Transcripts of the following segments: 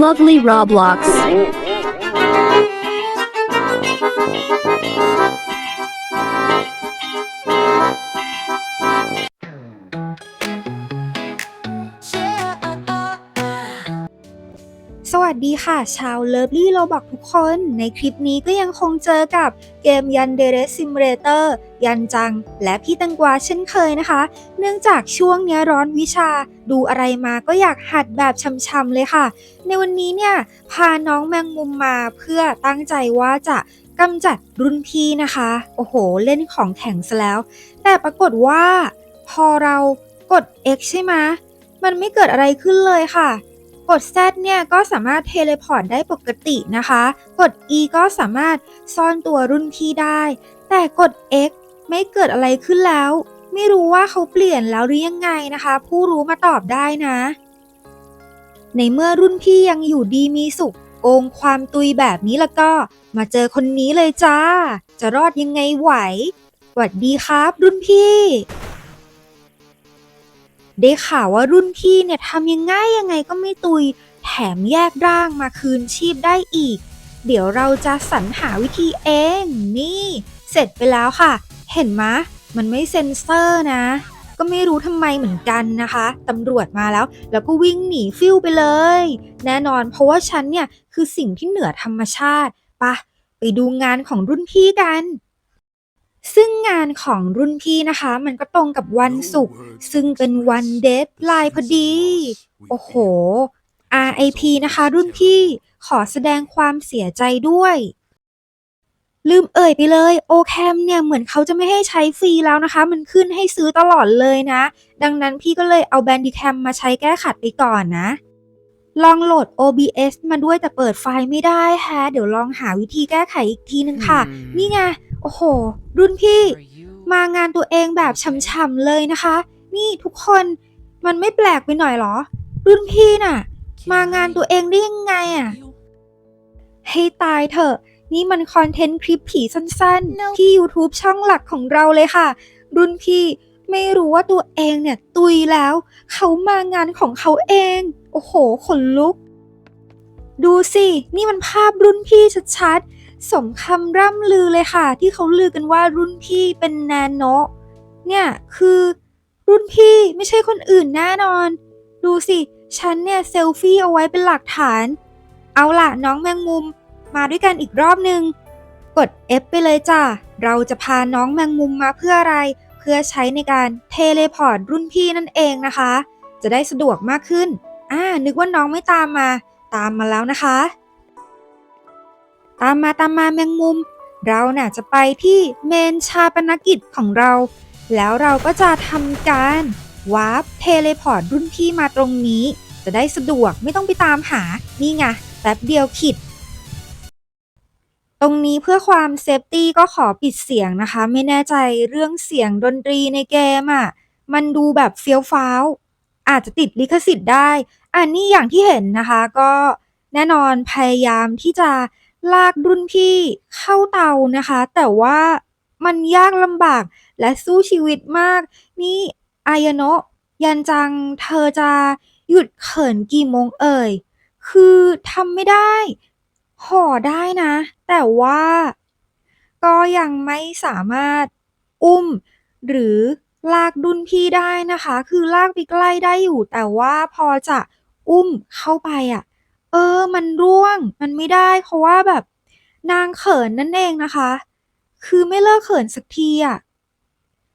Lovely Roblox. วัสดีค่ะ ชาวเลิฟลี่โรบอกทุกคน ในคลิปนี้ก็ยังคงเจอกับเกมยันเดเรซิมเรเตอร์ยันจัง และพี่ตังกวาเช่นเคยนะคะ เนื่องจากช่วงนี้ร้อนวิชาดูอะไรมาก็อยากหัดแบบช่ำๆเลยค่ะ ในวันนี้เนี่ย พาน้องแมงมุมมาเพื่อตั้งใจว่าจะกำจัดรุ่นพี่นะคะ โอ้โห เล่นของแข็งซะแล้ว แต่ปรากฏว่า พอเรากด X ใช่ไหมมันไม่เกิดอะไรขึ้นเลยค่ะ กด Z เนี่ยก็สามารถเทเลพอร์ตได้ปกตินะคะ กด E ก็สามารถซ่อนตัวรุ่นพี่ได้ แต่กด X ไม่เกิดอะไรขึ้นแล้ว ไม่รู้ว่าเขาเปลี่ยนแล้วหรือยังไงนะคะ ผู้รู้มาตอบได้นะ ในเมื่อรุ่นพี่ยังอยู่ดีมีสุขโกงความตุยแบบนี้แล้วก็ มาเจอคนนี้เลยจ้า จะรอดยังไงไหวสวัสดีครับ รุ่นพี่ ได้ข่าวว่ารุ่นพี่เนี่ยทำยังไงยังไงก็ไม่ตุย แถมแยกร่างมาคืนชีพได้อีก เดี๋ยวเราจะสรรหาวิธีเอง นี่ เสร็จไปแล้วค่ะ เห็นมะ มันไม่เซ็นเซอร์นะ ก็ไม่รู้ทำไมเหมือนกันนะคะตำรวจมาแล้ว แล้วก็วิ่งหนีฟิวไปเลย แน่นอนเพราะว่าฉันเนี่ยคือสิ่งที่เหนือธรรมชาติปะไปดูงานของรุ่นพี่กัน ซึ่งงานของรุ่นพี่นะคะ มันก็ตรงกับวันศุกร์ซึ่งเป็นวันเดทไลน์พอดี โอ้โห RIP นะคะ รุ่นพี่ขอแสดงความเสียใจด้วย ลืมเอ่ยไปเลยโอแคมเนี่ยเหมือนเขาจะไม่ให้ใช้ฟรีแล้วนะคะ มันขึ้นให้ซื้อตลอดเลยนะ ดังนั้นพี่ก็เลยเอาแบนดิแคมมาใช้แก้ขัดไปก่อนนะ ลองโหลด OBS มาด้วยแต่เปิดไฟล์ไม่ได้แฮะ เดี๋ยวลองหาวิธีแก้ไขอีกทีนึงค่ะ นี่ไง โอ้โห รุ่นพี่ มางานตัวเองแบบช่ำๆเลยนะคะ นี่ทุกคนมันไม่แปลกไปหน่อยเหรอ รุ่นพี่น่ะ มางานตัวเองได้ยังไงอะ่ะ ให้ตายเถอะ นี่มันคอนเทนต์คลิปผีสั้นๆ ที่ YouTube ช่องหลักของเราเลยค่ะ รุ่นพี่ไม่รู้ว่าตัวเองเนี่ย ตุยแล้ว เขามางานของเขาเอง โอ้โห ขนลุก ดูสิ นี่มันภาพรุ่นพี่ชัดๆ สมคำร่ำลือเลยค่ะ ที่เขาลือกันว่ารุ่นพี่เป็นแนนโนะเนี่ยคือรุ่นพี่ไม่ใช่คนอื่นแน่นอน ดูสิ ฉันเนี่ยเซลฟี่เอาไว้เป็นหลักฐาน เอาล่ะน้องแมงมุม มาด้วยกันอีกรอบหนึ่งกด F ไปเลยจ้ะ เราจะพาน้องแมงมุมมาเพื่ออะไร เพื่อใช้ในการเทเลพอร์ตรุ่นพี่นั่นเองนะคะ จะได้สะดวกมากขึ้น อ่า นึกว่าน้องไม่ตามมา ตามมาแล้วนะคะ ตามมาตามมาแมงมุม เราน่ะจะไปที่เมนชาปนกิจของเรา แล้วเราก็จะทำการวาร์ปเทเลพอร์ตรุ่นพี่มาตรงนี้ จะได้สะดวกไม่ต้องไปตามหา นี่ไงแป๊บเดียวขิด ตรงนี้เพื่อความเซฟตี้ก็ขอปิดเสียงนะคะ ไม่แน่ใจเรื่องเสียงดนตรีในเกมอะ มันดูแบบเฟี้ยวฟ้าว อาจจะติดลิขสิทธิ์ได้ อันนี้อย่างที่เห็นนะคะก็แน่นอนพยายามที่จะ ลากรุ่นพี่เข้าเตานะคะ แต่ว่ามันยากลำบากและสู้ชีวิตมาก นี่อายาโนะยันจังเธอจะหยุดเขินกี่โมงเอ่ย คือทำไม่ได้ ห่อได้นะ แต่ว่า ก็ยังไม่สามารถอุ้ม หรือลากดุนพี่ได้นะคะ คือลากไปใกล้ได้อยู่ แต่ว่าพอจะอุ้มเข้าไปอะ เออ มันร่วง มันไม่ได้ เพราะว่าแบบนางเขินนั่นเองนะคะ คือไม่เลิกเขินสักทีอะ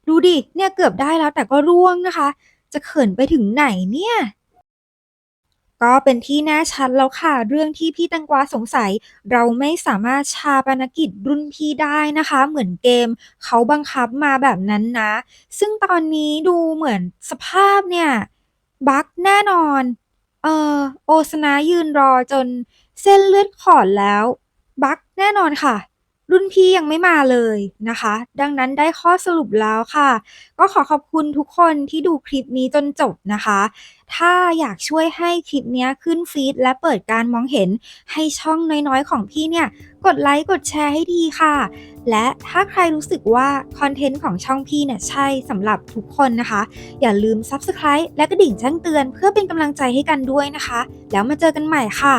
ดูดิ เนี่ยเกือบได้แล้วแต่ก็ร่วงนะคะ จะเขินไปถึงไหนเนี่ย ก็เป็นที่แน่ชัดแล้วค่ะ เรื่องที่พี่ตังกวาสงสัย เราไม่สามารถชาปนกิจรุ่นพี่ได้นะคะ เหมือนเกม เขาบังคับมาแบบนั้นนะ ซึ่งตอนนี้ดูเหมือนสภาพเนี่ยบั๊กแน่นอน เออ โอสนะยืนรอจนเส้นเลือดขอดแล้ว บั๊กแน่นอนค่ะ รุ่นพี่ยังไม่มาเลยนะคะ ดังนั้นได้ข้อสรุปแล้วค่ะ ก็ขอขอบคุณทุกคนที่ดูคลิปนี้จนจบนะคะ ถ้าอยากช่วยให้คลิปนี้ขึ้นฟีดและเปิดการมองเห็นให้ช่องน้อยๆของพี่เนี่ย กดไลค์กดแชร์ให้ดีค่ะ และถ้าใครรู้สึกว่าคอนเทนต์ของช่องพี่เนี่ยใช่สำหรับทุกคนนะคะ อย่าลืม Subscribe และกระดิ่งแจ้งเตือนเพื่อเป็นกำลังใจให้กันด้วยนะคะ แล้วมาเจอกันใหม่ค่ะ